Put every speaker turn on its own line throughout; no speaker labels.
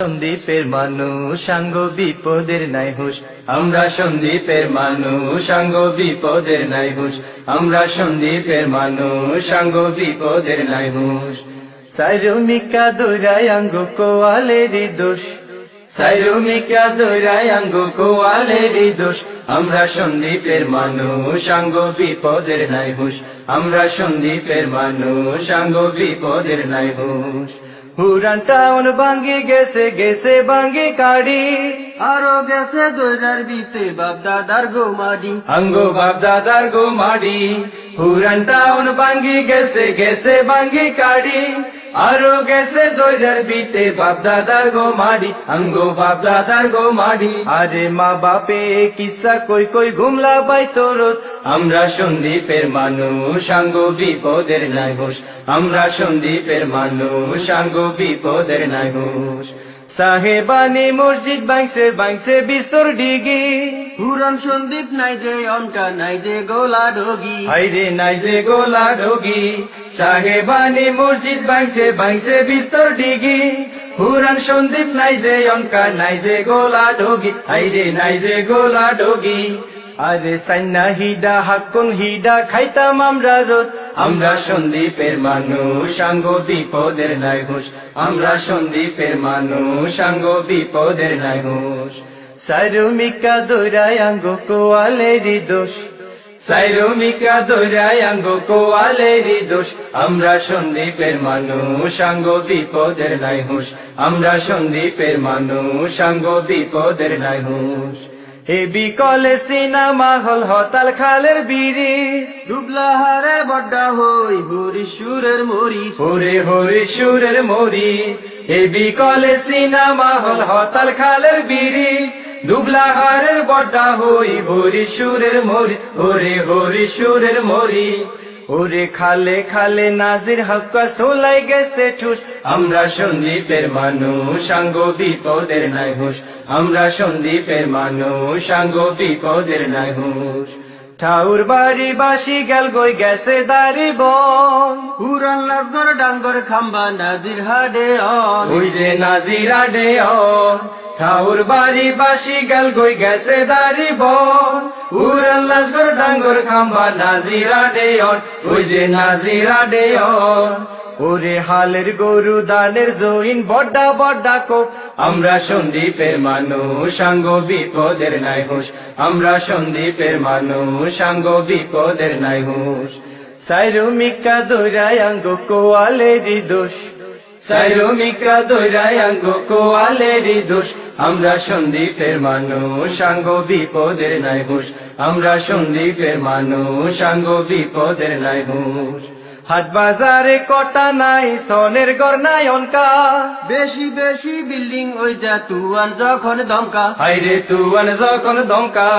সন্দীপের মানুষ সাঙ্গ বিপদের নাই হুশ আমরা সন্দীপের মানুষ সাঙ্গ বিপদের নাই হুশ আমরা সন্দীপের মানুষ সাঙ্গ বিপদের নাই হুশ সাইরুমিকা দৌড়ায় আঙ্গ কোয়ালেরই দোষ। সাইরুমিকা দৌড়ায় আঙ্গ কোয়ালেরই দোষ। আমরা সন্দীপের মানুষ সাঙ্গ বিপদের নাই হুশ আমরা সন্দীপের মানুষ সাঙ্গ বিপদের নাই হুশ হুরান টাউন ভাঙ্গি গেছে গেছে ভাঙ্গি কাড়ি।
আরও গেছে দৈরার বিতে বাপ দাদার গোমাডি।
আঙ্গো বাপ দাদার গো হুরান টাউন গেছে গেছে ভাঙ্গি কাড়ি। আরও গেছে দৈরার বিতে বাপ দাদার গো মাডি আঙ্গ বাপ দাদার গো মাডি আরে মা বাপে, কিসা কই কই ঘুমলা বাই তোরস? আমরা সন্দীপের মানুষ, আঙ্গ বিপদের নাই হোস আমরা সন্দীপের মানুষ, আঙ্গ বিপদের নাই হোস সাহেবানি মসজিদ বাংসে বাংসে বিস্তর ডিগি।
পুরন সন্দীপ নাই যে অনকা নাই যে গোলা ডগি
হাইরে নাই যে গোলা ডোগি সাহেবানি মসজিদ বাংসে বাংসে বিস্তর ডিগি। পুরান সন্দীপ নাই যে অনকা নাই যে গোলা ডগি হাইরে নাই যে গোলা ডগি আরে সাইনা হিডা হাক্কুন, হিডা খাইতাম আমরা রোজ। আমরা সন্দীপের মানুষ সাঙ্গ বিপদের নাই হুশ আমরা সন্দীপের মানুষ সাঙ্গ বিপদের নাই হুশ সারুমিকা দৌড়ায় আঙ্গ কোয়ালেরই দোষ। সাইরমিকা দৌড়ায় আঙ্গ কোয়ালেরই দোষ। আমরা সন্দীপের মানুষ সাঙ্গ বিপদের নাই হুশ আমরা সন্দীপের মানুষ সাঙ্গ বিপদের নাই হুশ এ বিকলে সিনেমা হল হতাল খালের বিড়ি
দুবলা হারে বড্ডা হই হরি সুরের মরি।
হরে হরি সুরের মরি। হে বিকলে সিনেমা হল হতাল খালের বিড়ি দুবলা হারের বড্ডা হই হরি সুরের মরি। হরে হরি সুরের মরি। ওরে খালে খালে নাজির হক্কা সোলাই গেছে ঠুস। আমরা সন্দীপের মানুষ সাঙ্গ বিপদের নাই হুশ। আমরা সন্দীপের মানুষ সাঙ্গ বিপদের নাই হুশ। ঠাউর বাড়ি বাসি গেল গই গেছে দাড়ি বন।
পুরান লাজগর ডাঙ্গর খাম্বা নাজির হাডে
ওই যে নাজিরা ডে অন। ঠাউর বাড়ি বাসি গেল গই গেছে দাড়ি উড়াল লাজগর ডাঙ্গর খাম্বা নাজিরা ডে অন ওই যে নাজিরা ডে অন ওরে হালের গরু দানের জইন বড্ডা বড্ডা কোপ। আমরা সন্দীপের মানুষ সাঙ্গ বিপদের নাই হুশ। আমরা সন্দীপের মানুষ সাঙ্গ বিপদের নাই হুশ। সাইরুমিকা দৌড়ায় আঙ্গ দোষ। সাইরমিকা দৈরায় আঙ্গ কোয়ালেরই দোষ। আমরা সন্দীপের মানুষ সাঙ্গ বিপদের নাই হুশ। আমরা সন্দীপের মানুষ সাঙ্গ বিপদের নাই হুশ। হাট বাজারে কটা নাই সনের গর নাই অনকা।
বেশি বেশি বিল্ডিং ওই যা তুয়ান যখন দমকা।
হাইরে তুয়ান যখন দমকা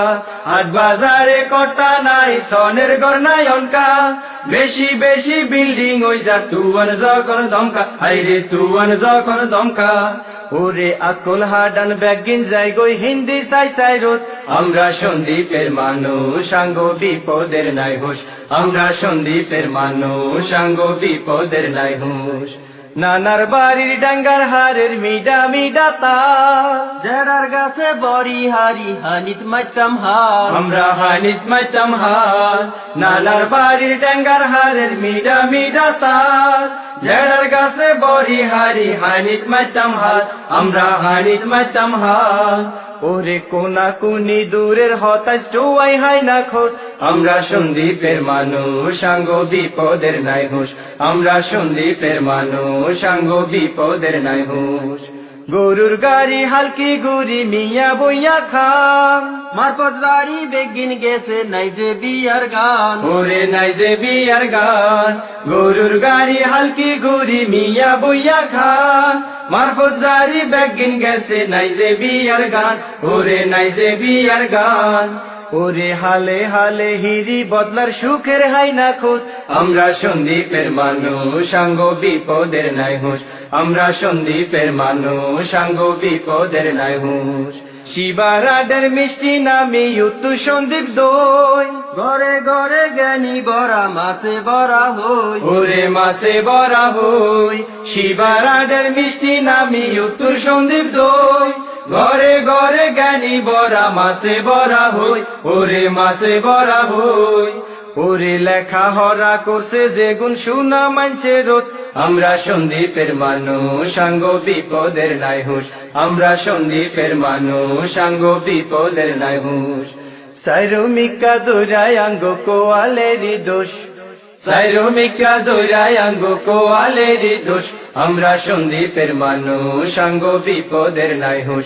হাট বাজারে কটা নাই সনের গর নাই অনকা। বেশি বেশি বিল্ডিং ওই যা তুয়ান যখন দমকা হাইরে তুয়ান যখন দমকা। ওরে আকল হাডান ব্যাগিন যাই গই হিন্দি সাই সাই রোজ। আমরা সন্দীপের মানুষ সাঙ্গ বিপদের নাই হোস আমরা সন্দীপের মানুষ সাঙ্গ বিপদের নাই হোস নানার বাড়ির ডাঙ্গার হারের মিডা মিডা তা
জেডার গাছে বড়ি হারি হানিত মাইতাম হার।
আমরা হানিত মাইতাম হার। নানার বাড়ির ডাঙ্গার হারের মিডা মিডা তার। জেড়ার গাছে বড়ি হারি হানিত মাইতাম হার। আমরা হানিত মাইতাম হার। ওরে কোনা কুনি দূরের হতাশ জোয়াই হাই না খোঁজ আমরা সন্দীপের মানুষ সাঙ্গ বিপদের নাই হুশ। আমরা সন্দীপের মানুষ সাঙ্গ বিপদের নাই হুশ। গরুর গাড়ি, হালকি গুড়ি, মিয়া বইয়া খাম।
মারপত দাড়ি বেগিন গেছে নাই যে বিয়ার গান।
ওরে নাই যে বিয়ার গান, গরুর গাড়ি হালকি গুড়ি মিয়া বইয়া খান। মারফত জারি ব্যাগিন গেছে নাই যে বিয়ার গান, ওরে নাই যে বিয়ার গান। ওরে হালে হালে হিরি বদলার সুখের হাই না খোঁজ, আমরা সন্দীপের মানুষ সাঙ্গ বিপদের নাই হুশ। আমরা সন্দীপের মানুষ সাঙ্গ বিপদের নাই হুশ। শিবারাডের মিষ্টি নামি উত্তু সন্দীপ দই।
ঘরে ঘরে জ্ঞানী বরা মাসে বরা হই।
ওরে মাসে বরা হই শিবারাডের মিষ্টি নামি উত্তু সন্দীপ দই। ঘরে ঘরে জ্ঞানী বরা মাসে বরা হই ওরে মাসে বরা হই। ওরে লেখা হরা করছে যে গুণ সুনা মানছে রোজ। আমরা সন্দীপের মানুষ সাঙ্গ বিপদের নাই হুশ আমরা সন্দীপের মানুষ সাঙ্গ বিপদের নাই হুশ সাইরমিকা দৌড়ায় আঙ্গ কোয়ালেরই দোষ। সাইরমিকা দৌড়ায় আঙ্গ কোয়ালেরই দোষ। আমরা সন্দীপের মানুষ সাঙ্গ বিপদের নাই হুশ